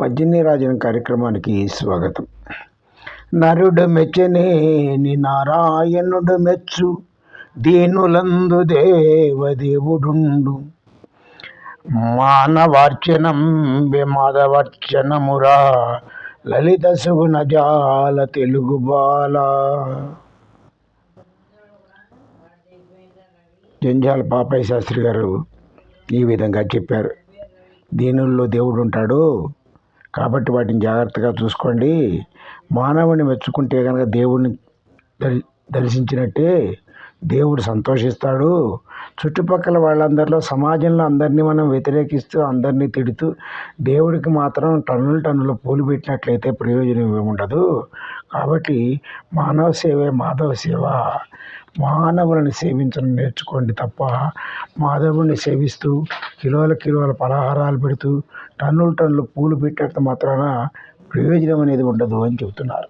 పద్యని రాజన కార్యక్రమానికి స్వాగతం. నరుడు మెచ్చనేని నారాయణుడు మెచ్చు దీనులందు దేవదేవుడుండు. మానవార్చనం మాధవర్చనమురా లలిత సుగుణ జాల తెలుగు బాల. జంజాల పాపయ్య శాస్త్రి గారు ఈ విధంగా చెప్పారు. దీనుల్లో దేవుడు ఉంటాడు కాబట్టి వాటిని జాగ్రత్తగా చూసుకోండి. మానవుని మెచ్చుకుంటే కనుక దేవుడిని దర్శించినట్టే దేవుడు సంతోషిస్తాడు. చుట్టుపక్కల వాళ్ళందరిలో సమాజంలో అందరినీ మనం వ్యతిరేకిస్తూ అందరినీ తిడుతూ దేవుడికి మాత్రం టన్నులు టన్నులు పూలు పెట్టినట్లయితే ప్రయోజనం ఏముండదు. కాబట్టి మానవ సేవే మాధవ సేవ. మానవులను సేవించడం నేర్చుకోండి తప్ప మాధవుని సేవిస్తూ కిలోల కిలోల పలహారాలు పెడుతూ టన్నులు టన్నులు పూలు పెట్టినట్టు మాత్రాన ప్రయోజనం అనేది ఉండదు అని చెబుతున్నారు.